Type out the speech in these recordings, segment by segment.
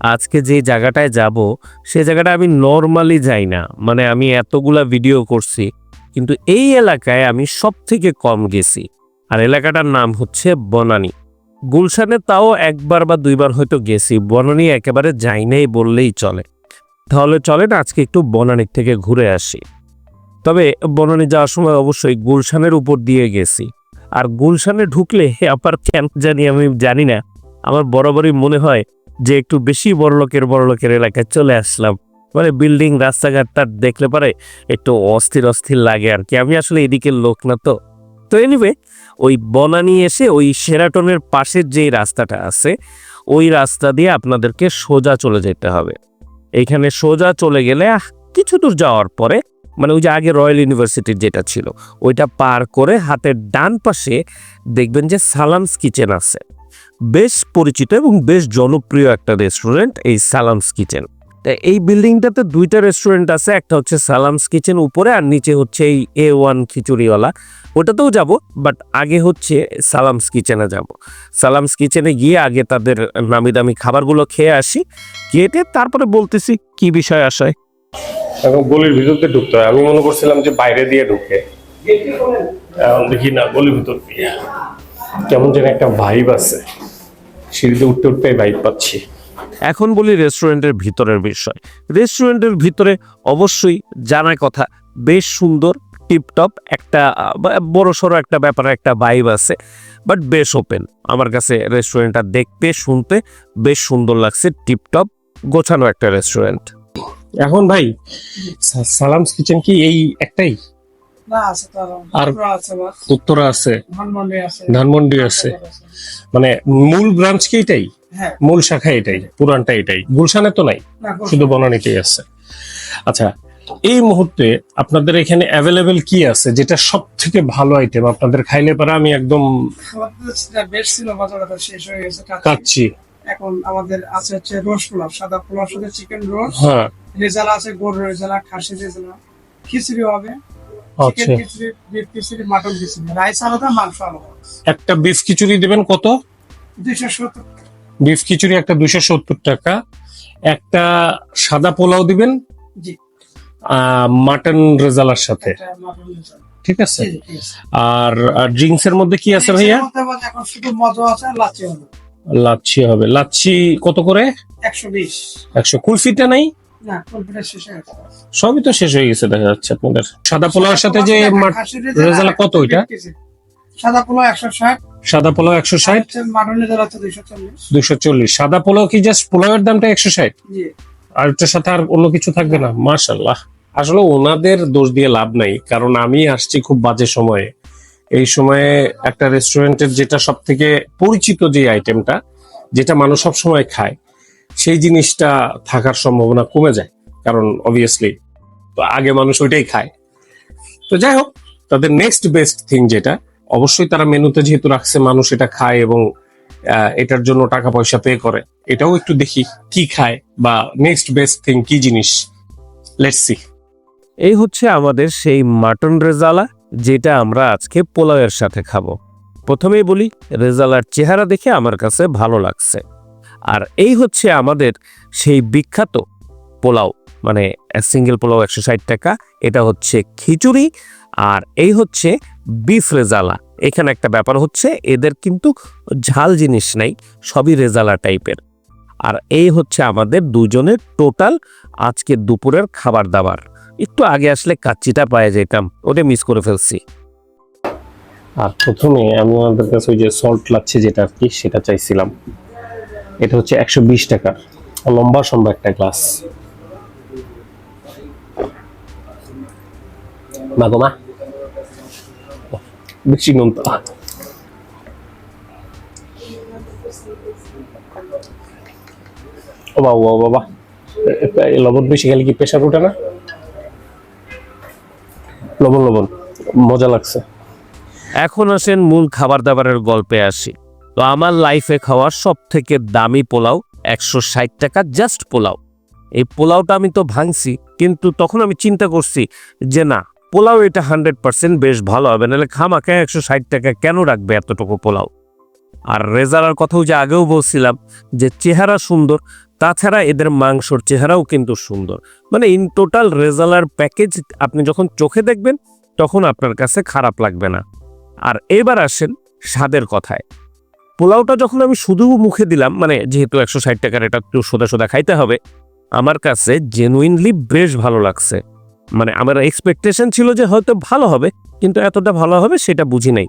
আজকে যে জায়গাটায় যাব, সে জায়গাটা আমি নর্মালি যাই না। মানে আমি এতগুলা ভিডিও করছি, কিন্তু এই এলাকায় আমি সব থেকে কম গেছি। আর এলাকাটার নাম হচ্ছে বনানী। গুলশানে তাও একবার বা দুইবার হয়তো গেছি, বনানী একেবারে যাই নাই বললেই চলে। তাহলে চলেন, আজকে একটু বনানীর থেকে ঘুরে আসি। তবে বনানী যাওয়ার সময় অবশ্যই গুলশানের উপর দিয়ে গেছি। আর গুলশানে ঢুকলে আবার কেন জানি আমি জানি না। আমার বরাবরই মনে হয় যে একটু বেশি বড়লোকের বড়লোকের এলাকায় চলে আসলাম। মানে বিল্ডিং রাস্তাঘাটটা দেখলে পারে একটু অস্থির অস্থির লাগে আর কি। আমি আসলে এদিকের লোক না তো। তো এনিওয়ে ওই বনানি এসে ওই সেরাটনের পাশের যেই রাস্তাটা আছে, ওই রাস্তা দিয়ে আপনাদেরকে সোজা চলে যেতে হবে। এইখানে সোজা চলে গেলে কিছু দূর যাওয়ার পরে মানে ওই যে আগে রয়্যাল ইউনিভার্সিটির যেটা ছিল, ওইটা পার করে হাতের ডান পাশে দেখবেন যে সালামস কিচেন আছে। বেশ পরিচিত এবং বেশ জনপ্রিয় একটা রেস্টুরেন্ট এই সালামস কিচেন। এই বিল্ডিংটাতে দুইটা রেস্টুরেন্ট আছে, একটা হচ্ছে সালামস কিচেন উপরে আর নিচে হচ্ছে এই এ ওয়ান খিচুড়িওয়ালা। ওটাতেও যাব বাট আগে হচ্ছে সালামস কিচেনে যাব। সালামস কিচেনে গিয়ে আগে তাদের নামি দামি খাবারগুলো খেয়ে আসি, কেটে তারপরে বলতেছি কি বিষয় আসায় এখন গলির ঢুকতে হয়। আমি মনে করছিলাম যে বাইরে দিয়ে ঢুকে। দেখি না, গলির ভিতর কেমন যেন একটা ভাইব আছে। সিঁড়িতে উঠতে উঠতে ভাইব পাচ্ছি। এখন বলি রেস্টুরেন্টের ভিতরের বিষয়। রেস্টুরেন্টের ভিতরে অবশ্যই জানার কথা বেশ সুন্দর টিপটপ একটা বড় সড়ো একটা ব্যাপারে একটা ভাইব আছে বাট বেশ ওপেন আমার কাছে রেস্টুরেন্টটা দেখতে শুনতে বেশ সুন্দর লাগছে টিপটপ গোছানো একটা রেস্টুরেন্ট এখন ভাই সালামস কিচেন কি এই একটাই? আরও। উত্তরা আছে। ধানমন্ডি আছে। মানে মূল ব্রাঞ্চ কি এটাই? হ্যাঁ। মূল শাখা এটাই পুরানটা এটাই। গুলশানে তো নাই? শুধু বনানীতেই আছে। আচ্ছা এই মুহূর্তে আপনাদের এখানে অ্যাভেলেবেল কি আছে যেটা সব থেকে ভালো আইটেম আপনাদের খাইলে পারে আমি একদম হয়ে। কাচ্ছি এখন আমাদের আছে হচ্ছে রোজ পোলাও সাদা পোলাও সাথে চিকেন রোজ। হ্যাঁ। রেজালা আছে গরু রেজালা খাসি রেজালা। খিচুড়ি হবে। আচ্ছা। বিফ খিচুড়ি মাটন খিচুড়ি রাইস আলাদা মাংস আলাদা। একটা বিফ খিচুড়ি দেবেন কত? দুইশো সত্তর। বিফ খিচুড়ি একটা দুইশো সত্তর টাকা। একটা সাদা পোলাও দিবেন জি। মাটন রেজালার সাথে। ঠিক আছে? ঠিক। আর ড্রিঙ্কস এর মধ্যে কি আছে ভাইয়া? এখন শুধু মজা আছে লাচ্ছি হবে। লাচ্ছি হবে। লাচ্ছি কত করে? একশো বিশ। একশো। কুলফিটা নাই? সবই তো শেষ হয়ে গেছে দেখা যাচ্ছে আপনাদের। সাদা পোলাওর সাথে যে মাট- খাসির রেজালা রেজালা কত ওইটা? সাদা পোলাও একশো ষাট। সাদা পোলাও একশো ষাট। হচ্ছে মাটন রেজালা হচ্ছে দুইশো চল্লিশ। দুশো চল্লিশ। সাদা পোলাও কি জাস্ট পোলাওয়ের দামটা একশো ষাট? আর ওটার সাথে আর অন্য কিছু থাকবে না? মার্শাল্লাহ আসলে ওনাদের দোষ দিয়ে লাভ নাই কারণ আমি আসছি খুব বাজে সময়ে। এই সময়ে একটা রেস্টুরেন্টের যেটা সব থেকে পরিচিত যে আইটেমটা যেটা মানুষ সব সময় খায় সেই জিনিসটা থাকার সম্ভাবনা কমে যায়, কারণ অবভিয়াসলি আগে মানুষ ওইটাই খায়। তো যাই হোক, তাদের নেক্সট বেস্ট থিং যেটা, অবশ্যই তারা মেনুতে যেহেতু রাখছে, মানুষ এটা খায় এবং এটার জন্য টাকা পয়সা পে করে। এটাও একটু দেখি কি খায় বা নেক্সট বেস্ট থিং কি জিনিস। লেটস এই হচ্ছে আমাদের সেই মাটন রেজালা, যেটা আমরা আজকে পোলাওয়ের সাথে খাব। প্রথমেই বলি, রেজালার চেহারা দেখে আমার কাছে ভালো লাগছে। আর এই হচ্ছে আমাদের সেই বিখ্যাত পোলাও মানে সিঙ্গেল পোলাও একশো ষাট টাকা, এটা হচ্ছে খিচুড়ি আর এই হচ্ছে বিফ রেজালা। এখানে একটা ব্যাপার হচ্ছে, এদের কিন্তু ঝাল জিনিস নাই, সবই রেজালা টাইপের আর এই হচ্ছে আমাদের দুজনের টোটাল আজকে দুপুরের খাবার দাবার। একটু আগে আসলে কাচ্চিটা পায়ে যেতাম, ওটা মিস করে ফেলছি। আর প্রথমে আমি আমাদের কাছে ওই যে সল্ট লাগছে যেটা আর কি, সেটা চাইছিলাম। এটা হচ্ছে একশো বিশ টাকার লম্বা, সম্ভব একটা গ্লাস মা গো মা। বেশি নুন ও বাবা ও বাবা। লবণ বেশি খেলে কি প্রেশার ওঠে না? লবণ লবণ। মজা লাগছে। এখন আসেন মূল খাবার দাবারের গল্পে আসি। তো আমার লাইফে খাওয়া সব থেকে দামি পোলাও একশো ষাট টাকা জাস্ট পোলাও। এই পোলাওটা আমি তো ভাঙছি, কিন্তু তখন আমি চিন্তা করছি যে না, পোলাও এটা হান্ড্রেড পার্সেন্ট বেশ ভালো হবে, নাহলে খামাকে একশো ষাট টাকা কেন রাখবে এতটুকু পোলাও? আর রেজালার কথাও যে আগেও বলছিলাম যে চেহারা সুন্দর, তাছাড়া এদের মাংসর চেহারাও কিন্তু সুন্দর। মানে ইন টোটাল রেজালার প্যাকেজ আপনি যখন চোখে দেখবেন, তখন আপনার কাছে খারাপ লাগবে না। আর এবার আসেন স্বাদের কথায়। পোলাওটা যখন আমি শুধু মুখে দিলাম মানে যেহেতু একশো ষাট টাকার এটা একটু সোদা সোদা খাইতে হবে, আমার কাছে জেনুইনলি বেশ ভালো লাগছে। মানে আমার এক্সপেকটেশন ছিল যে হয়তো ভালো হবে, কিন্তু এতটা ভালো হবে সেটা বুঝি নাই।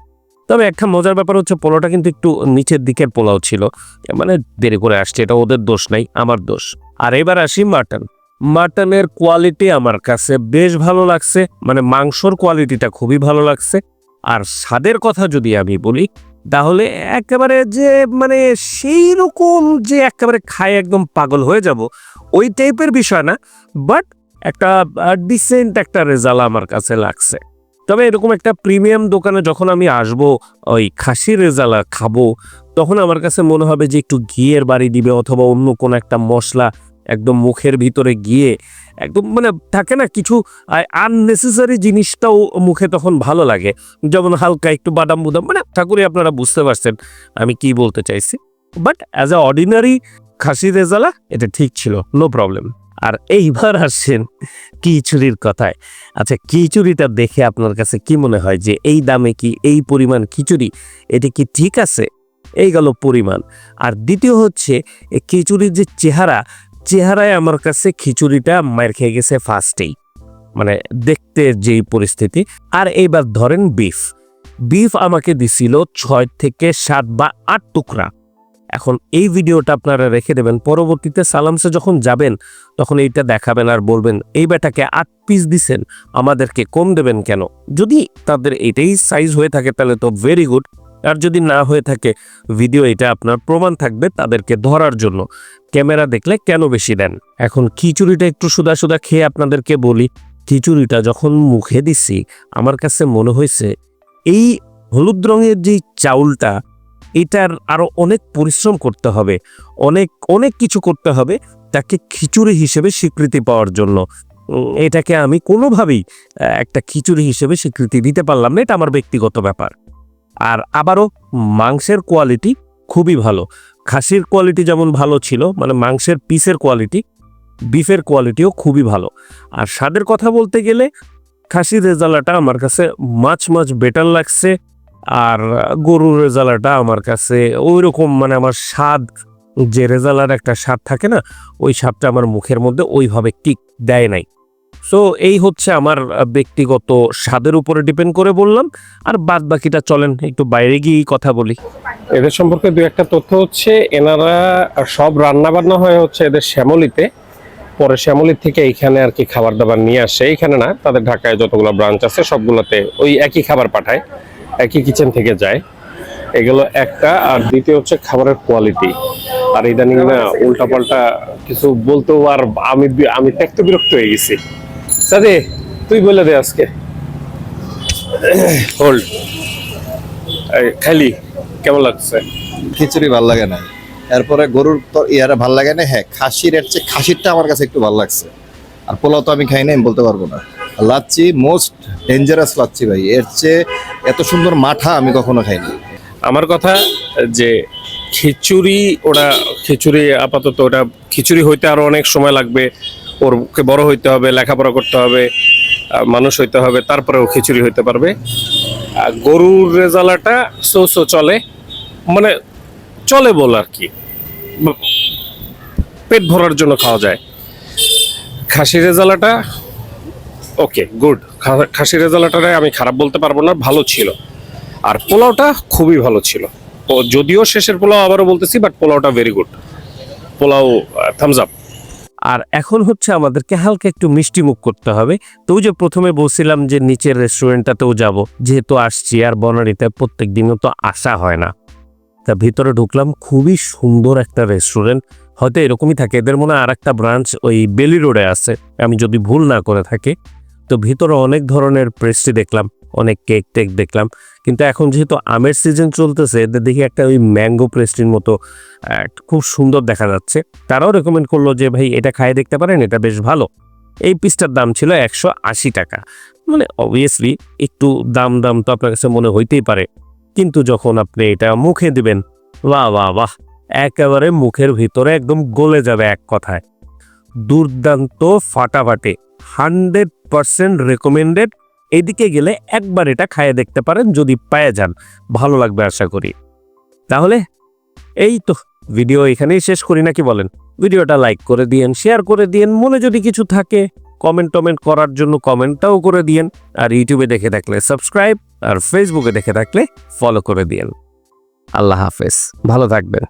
তবে একটা মজার ব্যাপার হচ্ছে পোলাওটা কিন্তু একটু নিচের দিকের পোলাও ছিল। মানে দেরি করে আসছে, এটা ওদের দোষ নাই, আমার দোষ। আর এবার আসি মাটন। মাটনের কোয়ালিটি আমার কাছে বেশ ভালো লাগছে মানে মাংসর কোয়ালিটিটা খুবই ভালো লাগছে। আর স্বাদের কথা যদি আমি বলি তাহলে একেবারে যে মানে সেই রকম যে একেবারে খায় একদম পাগল হয়ে যাব, ওই টাইপের বিষয় না বাট একটা ডিসেন্ট একটা রেজাল্ট আমার কাছে লাগছে। তবে এরকম একটা প্রিমিয়াম দোকানে যখন আমি আসব, ওই খাসি রেজালা খাব, তখন আমার কাছে মনে হবে যে একটু ঘিয়ের বাড়ি দিবে, অথবা অন্য কোনো একটা মশলা একদম মুখের ভিতরে গিয়ে একদম মানে থাকে না কিছু আননেসেসারি জিনিসটাও মুখে তখন ভালো লাগে। যেমন হালকা একটু বাদাম বুদাম মানে ঠাকুরই আপনারা বুঝতে পারছেন আমি কি বলতে চাইছি। বাট অ্যাজ এ অর্ডিনারি খাসি রেজালা, এটা ঠিক ছিল নো প্রবলেম আর এইবার আসছেন খিচুড়ির কথায়। আচ্ছা খিচুড়িটা দেখে আপনার কাছে কি মনে হয় যে এই দামে কি এই পরিমাণ খিচুড়ি? এটি কি ঠিক আছে? এই গেল পরিমাণ। আর দ্বিতীয় হচ্ছে খিচুড়ির যে চেহারা চেহারায় আমার কাছে খিচুড়িটা মার খেয়ে গেছে ফার্স্টেই মানে দেখতে যেই পরিস্থিতি। আর এইবার ধরেন বিফ বিফ আমাকে দিছিল ছয় থেকে সাত বা আট টুকরা। এখন এই ভিডিওটা আপনারা রেখে দেবেন। পরবর্তীতে সালামসে যখন যাবেন, তখন এইটা দেখাবেন আর বলবেন, এই বেটাকে আট পিস দিছেন, আমাদেরকে কম দেবেন কেন? যদি তাদের এটাই সাইজ হয়ে থাকে, তাহলে তো ভেরি গুড আর যদি না হয়ে থাকে ভিডিও এটা আপনার প্রমাণ থাকবে তাদেরকে ধরার জন্য। ক্যামেরা দেখলে কেন বেশি দেন? এখন খিচুড়িটা একটু সুদা সুদা খেয়ে আপনাদেরকে বলি, খিচুড়িটা যখন মুখে দিচ্ছি আমার কাছে মনে হয়েছে, এই হলুদ রঙের যে চাউলটা, এটার আরও অনেক পরিশ্রম করতে হবে, অনেক অনেক কিছু করতে হবে, তাকে খিচুড়ি হিসেবে স্বীকৃতি পাওয়ার জন্য। এটাকে আমি কোনোভাবেই, একটা খিচুড়ি হিসেবে স্বীকৃতি দিতে পারলাম না, এটা আমার ব্যক্তিগত ব্যাপার। আর আবারও মাংসের কোয়ালিটি খুবই ভালো। খাসির কোয়ালিটি যেমন ভালো ছিল মানে মাংসের পিসের কোয়ালিটি বিফের কোয়ালিটিও খুবই ভালো। আর স্বাদের কথা বলতে গেলে খাসির রেজালাটা আমার কাছে মাছ মাছ বেটার লাগছে, আর গরুর রেজালাটা আমার কাছে ওই রকম মানে আমার স্বাদ, যে রেজালার একটা স্বাদ থাকে না, ওই স্বাদটা আমার মুখের মধ্যে ওইভাবে টিক দেয় নাই। সো এই হচ্ছে আমার ব্যক্তিগত স্বাদের উপরে ডিপেন্ড করে বললাম। আর বাদ বাকিটা চলেন একটু বাইরে গিয়েই কথা বলি। এদের সম্পর্কে দু একটা তথ্য হচ্ছে এনারা সব রান্না বান্না হয় হচ্ছে এদের শ্যামলিতে। পরে শ্যামলির থেকে এইখানে আর কি খাবার দাবার নিয়ে আসে। এইখানে না তাদের ঢাকায় যতগুলো ব্রাঞ্চ আছে সবগুলোতে ওই একই খাবার পাঠায় একই কিচেন থেকে যায়। এগুলো একটা আর দ্বিতীয় হচ্ছে খাবারের কোয়ালিটি আর ইদানিং না উল্টাপাল্টা কিছু বলতেও আর আমি আমি ত্যক্ত বিরক্ত হয়ে গেছি। সাদে তুই বলে দে আজকে। হোল্ড খালি কেমন লাগছে? খিচুড়ি ভালো লাগে না। এরপরে গরুর তো ইয়ারে ভালো লাগে না হ্যাঁ খাসির এর চেয়ে খাসিরটা আমার কাছে একটু ভালো লাগছে। আর পোলাও তো আমি খাই না আমি বলতে পারব না। লাচ্ছি মোস্ট ডেঞ্জারাস লাচ্ছি ভাই এর চেয়ে এত সুন্দর মাঠা আমি কখনো খাইনি আমার কথা যে খিচুড়ি ওটা খিচুড়ি আপাতত ওটা খিচুড়ি হইতে আরও অনেক সময় লাগবে। ওরকে বড় হইতে হবে, লেখাপড়া করতে হবে মানুষ হইতে হবে, তারপরেও খিচুড়ি হইতে পারবে। গরুর রেজালাটা সো সো চলে মানে চলে বল আর কি। পেট ভরার জন্য খাওয়া যায়। খাসি রেজালাটা, ওকে, গুড। খাসি রেজালাটারে আমি খারাপ বলতে পারব না, ভালো ছিল। আর পোলাওটা খুবই ভালো ছিল। ও যদিও শেষের পোলাও আবারও বলতেছি বাট পোলাওটা ভেরি গুড পোলাও থামস আপ আর এখন হচ্ছে আমাদেরকে হালকা একটু মিষ্টি মুখ করতে হবে। তো যে প্রথমে বলছিলাম যে নিচের রেস্টুরেন্টটাতেও যাব, যেহেতু আসছি আর বনানীতে প্রত্যেক দিনও তো আসা হয় না। তা ভিতরে ঢুকলাম, খুবই সুন্দর একটা রেস্টুরেন্ট। হয়তো এরকমই থাকে, এদের মনে হয় আর একটা ব্রাঞ্চ ওই বেলি রোডে আছে, আমি যদি ভুল না করে থাকি। তো ভিতরে অনেক ধরনের পেস্ট্রি দেখলাম। অনেক কেক টেক দেখলাম। কিন্তু এখন যেহেতু আমের সিজন চলতেছে এদের দেখি একটা ওই ম্যাঙ্গো পেস্ট্রির মতো খুব সুন্দর দেখা যাচ্ছে। তারাও রেকমেন্ড করল যে, ভাই, এটা খাইয়ে দেখতে পারেন, এটা বেশ ভালো। এই পিসটার দাম ছিল একশো আশি টাকা। মানে অবভিয়াসলি একটু দাম দাম তো আপনার কাছে মনে হইতেই পারে। কিন্তু যখন আপনি এটা মুখে দিবেন, বাহ বাহ বাহ! একেবারে মুখের ভিতরে একদম গলে যাবে এক কথায়। দুর্দান্ত ফাটাফাটি। হান্ড্রেড পারসেন্ট রেকমেন্ডেড এদিকে গেলে একবার এটা খাইয়ে দেখতে পারেন যদি পায়ে যান। ভালো লাগবে আশা করি। তাহলে এই তো ভিডিও এখানেই শেষ করি নাকি বলেন? ভিডিওটা লাইক করে দিয়েন, শেয়ার করে দিয়েন, মনে যদি কিছু থাকে কমেন্ট টমেন্ট করার জন্য কমেন্টটাও করে দিয়েন। আর ইউটিউবে দেখে থাকলে সাবস্ক্রাইব, আর ফেসবুকে দেখে থাকলে ফলো করে দিয়েন। আল্লাহ হাফেজ। ভালো থাকবেন।